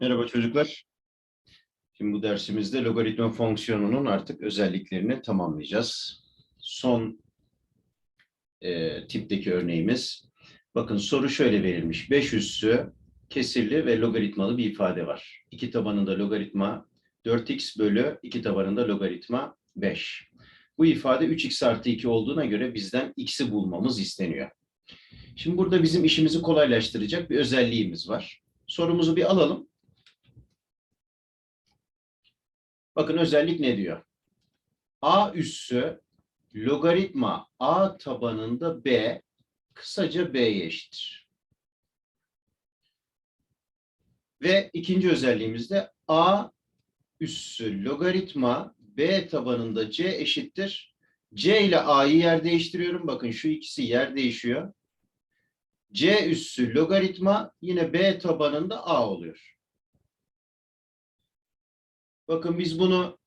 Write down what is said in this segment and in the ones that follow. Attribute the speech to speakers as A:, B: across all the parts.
A: Merhaba çocuklar. Şimdi bu dersimizde logaritma fonksiyonunun artık özelliklerini tamamlayacağız. Son e, tipteki örneğimiz. Bakın soru şöyle verilmiş. 5 üssü kesirli ve logaritmalı bir ifade var. İki tabanında logaritma 4x bölü iki tabanında logaritma 5. Bu ifade 3x artı 2 olduğuna göre bizden x'i bulmamız isteniyor. Şimdi burada bizim işimizi kolaylaştıracak bir özelliğimiz var. Sorumuzu bir alalım. Bakın özellik ne diyor? A üssü logaritma A tabanında B kısaca B'ye eşittir. Ve ikinci özelliğimiz de A üssü logaritma B tabanında C eşittir. C ile A'yı yer değiştiriyorum. Bakın şu ikisi yer değişiyor. C üssü logaritma yine B tabanında A oluyor. Bakın biz bunu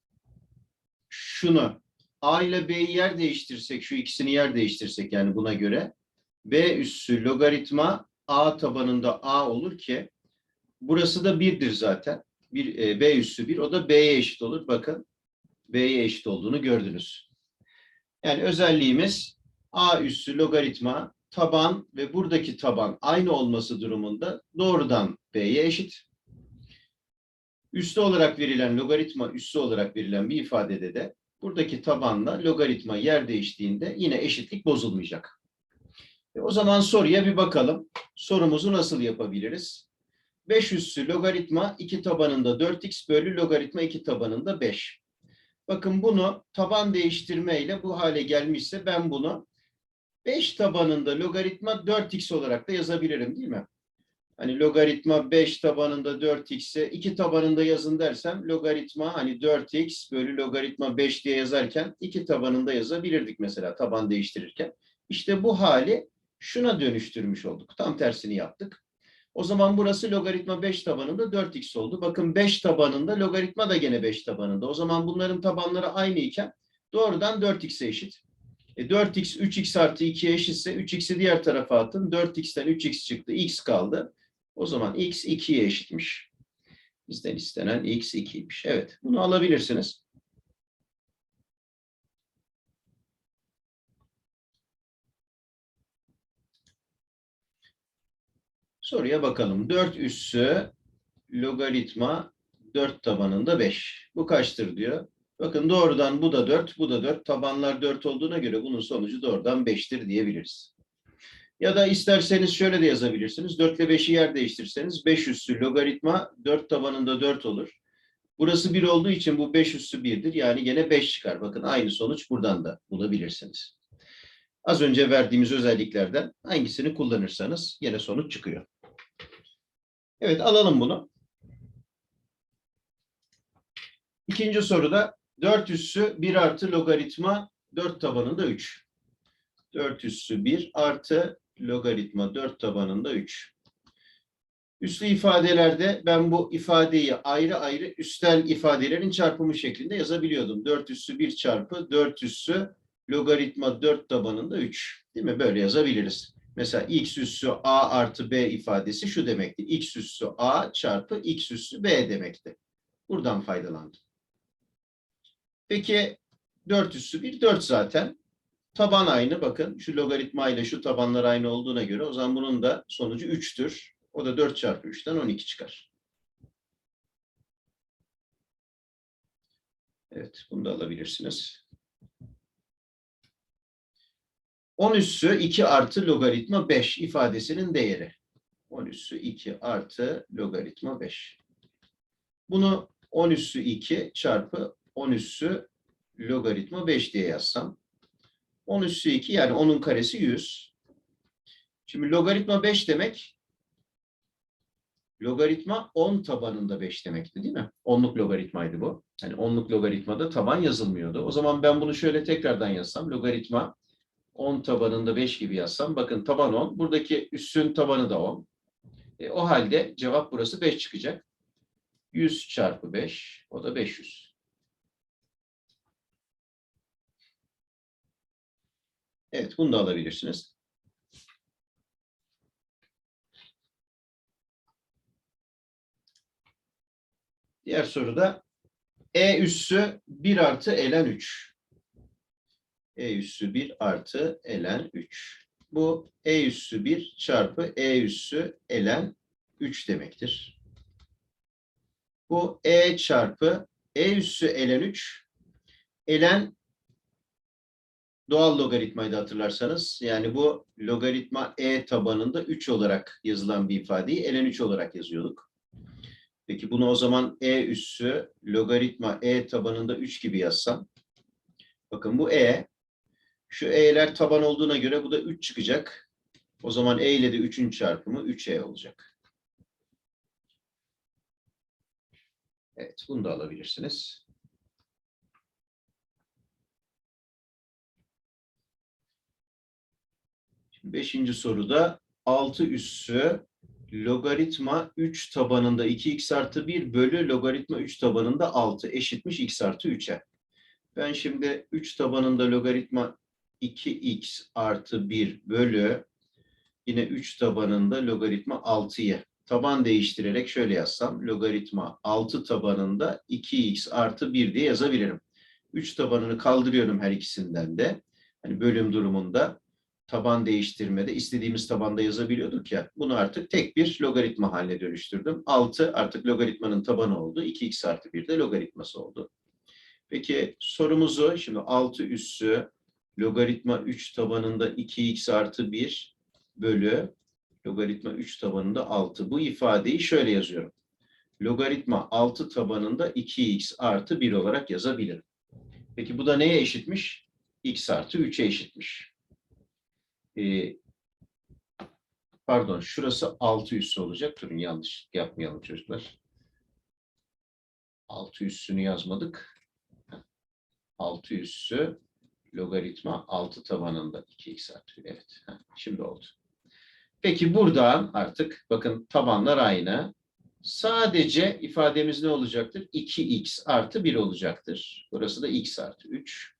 A: şunu A ile B'yi yer değiştirsek, şu ikisini yer değiştirsek yani buna göre B üssü logaritma A tabanında A olur ki burası da birdir zaten. Bir, e, B üssü bir, o da B'ye eşit olur. Bakın B'ye eşit olduğunu gördünüz. Yani özelliğimiz A üssü logaritma taban ve buradaki taban aynı olması durumunda doğrudan B'ye eşit. Üssü olarak verilen logaritma üssü olarak verilen bir ifadede de buradaki tabanla logaritma yer değiştiğinde yine eşitlik bozulmayacak. E o zaman soruya bir bakalım. Sorumuzu nasıl yapabiliriz? 5 üssü logaritma 2 tabanında 4x bölü logaritma 2 tabanında 5. Bakın bunu taban değiştirmeyle bu hale gelmişse ben bunu 5 tabanında logaritma 4x olarak da yazabilirim değil mi? Hani logaritma 5 tabanında 4x'e 2 tabanında yazın dersem logaritma hani 4x bölü logaritma 5 diye yazarken 2 tabanında yazabilirdik mesela taban değiştirirken. İşte bu hali şuna dönüştürmüş olduk. Tam tersini yaptık. O zaman burası logaritma 5 tabanında 4x oldu. Bakın 5 tabanında logaritma da gene 5 tabanında. O zaman bunların tabanları aynı iken doğrudan 4x'e eşit. E 4x 3x artı 2'ye eşitse 3x'i diğer tarafa atın. 4x'ten 3x çıktı. x kaldı. O zaman x 2'ye eşitmiş. Bizden istenen x 2'ymiş. Evet bunu alabilirsiniz. Soruya bakalım. 4 üssü logaritma 4 tabanında 5. Bu kaçtır diyor. Bakın doğrudan bu da 4, bu da 4. Tabanlar 4 olduğuna göre bunun sonucu doğrudan 5'tir diyebiliriz. Ya da isterseniz şöyle de yazabilirsiniz. 4 ile 5'i yer değiştirseniz 5 üssü logaritma 4 tabanında 4 olur. Burası 1 olduğu için bu 5 üssü 1'dir. Yani gene 5 çıkar. Bakın aynı sonuç buradan da bulabilirsiniz. Az önce verdiğimiz özelliklerden hangisini kullanırsanız yine sonuç çıkıyor. Evet alalım bunu. İkinci soruda 4 üssü 1 artı logaritma 4 tabanında 3. 4 üssü 1 artı logaritma 4 tabanında 3. Üslü ifadelerde ben bu ifadeyi ayrı ayrı üstel ifadelerin çarpımı şeklinde yazabiliyordum. 4 üssü 1 çarpı 4 üssü logaritma 4 tabanında 3. Değil mi? Böyle yazabiliriz. Mesela x üssü a artı b ifadesi şu demekti. x üssü a çarpı x üssü b demekti. Buradan faydalandım. Peki 4 üssü 1 4 zaten. Taban aynı bakın. Şu logaritma ile şu tabanlar aynı olduğuna göre o zaman bunun da sonucu 3'tür. O da 4 çarpı 3'ten 12 çıkar. Evet bunu da alabilirsiniz. 10 üssü 2 artı logaritma 5 ifadesinin değeri. 10 üssü 2 artı logaritma 5. Bunu 10 üssü 2 çarpı 10 üssü logaritma 5 diye yazsam. 10 üssü 2 yani 10'un karesi 100. Şimdi logaritma 5 demek logaritma 10 tabanında 5 demekti değil mi? 10'luk logaritmaydı bu. Yani 10'luk logaritmada taban yazılmıyordu. O zaman ben bunu şöyle tekrardan yazsam. Logaritma 10 tabanında 5 gibi yazsam. Bakın taban 10. Buradaki üssün tabanı da 10. E, o halde cevap burası 5 çıkacak. 100 çarpı 5 o da 500. Evet bunu da alabilirsiniz. Diğer soruda e üssü 1 artı ln 3. E üssü 1 artı ln 3. Bu e üssü 1 çarpı e üssü ln 3 demektir. Bu e çarpı e üssü ln 3 ln doğal logaritmaydı hatırlarsanız. Yani bu logaritma e tabanında 3 olarak yazılan bir ifadeyi ln 3 olarak yazıyorduk. Peki bunu o zaman e üssü logaritma e tabanında 3 gibi yazsam. Bakın bu e. Şu e'ler taban olduğuna göre bu da 3 çıkacak. O zaman e ile de 3'ün çarpımı 3e olacak. Evet, bunu da alabilirsiniz. Beşinci soruda 6 üssü logaritma 3 tabanında 2x artı 1 bölü logaritma 3 tabanında 6 eşitmiş x artı 3'e. Ben şimdi 3 tabanında logaritma 2x artı 1 bölü yine 3 tabanında logaritma 6'yı taban değiştirerek şöyle yazsam logaritma 6 tabanında 2x artı 1 diye yazabilirim. 3 tabanını kaldırıyorum her ikisinden de. Hani bölüm durumunda taban değiştirmede istediğimiz tabanda yazabiliyorduk ya. Bunu artık tek bir logaritma haline dönüştürdüm. 6 artık logaritmanın tabanı oldu. 2x artı 1 de logaritması oldu. Peki sorumuzu şimdi 6 üssü logaritma 3 tabanında 2x artı 1 bölü logaritma 3 tabanında 6. Bu ifadeyi şöyle yazıyorum. Logaritma 6 tabanında 2x artı 1 olarak yazabilirim. Peki bu da neye eşitmiş? x artı 3'e eşitmiş. Ee, pardon şurası 6 üssü olacak. Durun yanlış yapmayalım çocuklar. 6 üssünü yazmadık. 6 üssü logaritma 6 tabanında 2x artı 1. Evet. Şimdi oldu. Peki buradan artık bakın tabanlar aynı. Sadece ifademiz ne olacaktır? 2x artı 1 olacaktır. Burası da x artı 3.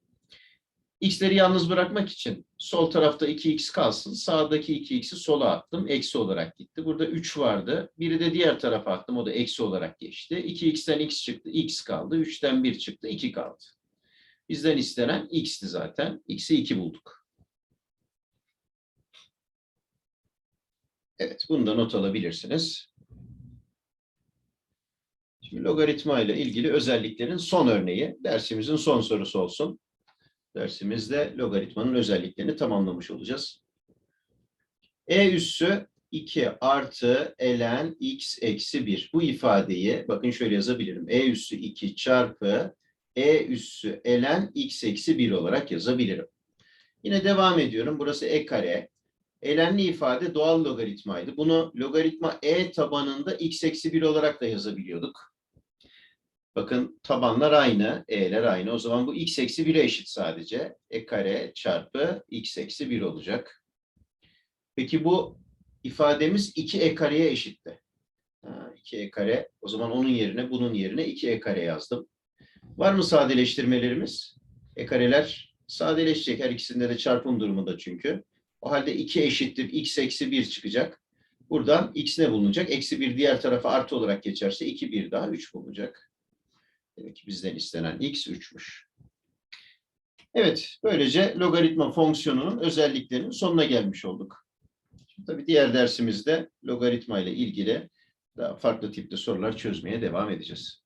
A: X'leri yalnız bırakmak için sol tarafta 2x kalsın. Sağdaki 2x'i sola attım. Eksi olarak gitti. Burada 3 vardı. Biri de diğer tarafa attım. O da eksi olarak geçti. 2x'ten x çıktı. x kaldı. 3'ten 1 çıktı. 2 kaldı. Bizden istenen x'ti zaten. x'i 2 bulduk. Evet, bunu da not alabilirsiniz. Şimdi logaritma ile ilgili özelliklerin son örneği dersimizin son sorusu olsun. Dersimizde logaritmanın özelliklerini tamamlamış olacağız. E üssü 2 artı ln x eksi 1. Bu ifadeyi bakın şöyle yazabilirim. E üssü 2 çarpı e üssü ln x eksi 1 olarak yazabilirim. Yine devam ediyorum. Burası e kare. Elenli ifade doğal logaritmaydı. Bunu logaritma e tabanında x eksi 1 olarak da yazabiliyorduk. Bakın tabanlar aynı, e'ler aynı. O zaman bu x eksi 1'e eşit sadece. e kare çarpı x eksi 1 olacak. Peki bu ifademiz 2e kareye eşitti. Ha, 2e kare. O zaman onun yerine bunun yerine 2e kare yazdım. Var mı sadeleştirmelerimiz? E kareler sadeleşecek her ikisinde de çarpım durumunda çünkü. O halde 2 eşittir x eksi 1 çıkacak. Buradan x ne bulunacak? Eksi 1 diğer tarafa artı olarak geçerse 2 1 daha 3 bulunacak. Demek ki bizden istenen x 3'müş. Evet, böylece logaritma fonksiyonunun özelliklerinin sonuna gelmiş olduk. Şimdi tabii diğer dersimizde logaritma ile ilgili daha farklı tipte sorular çözmeye devam edeceğiz.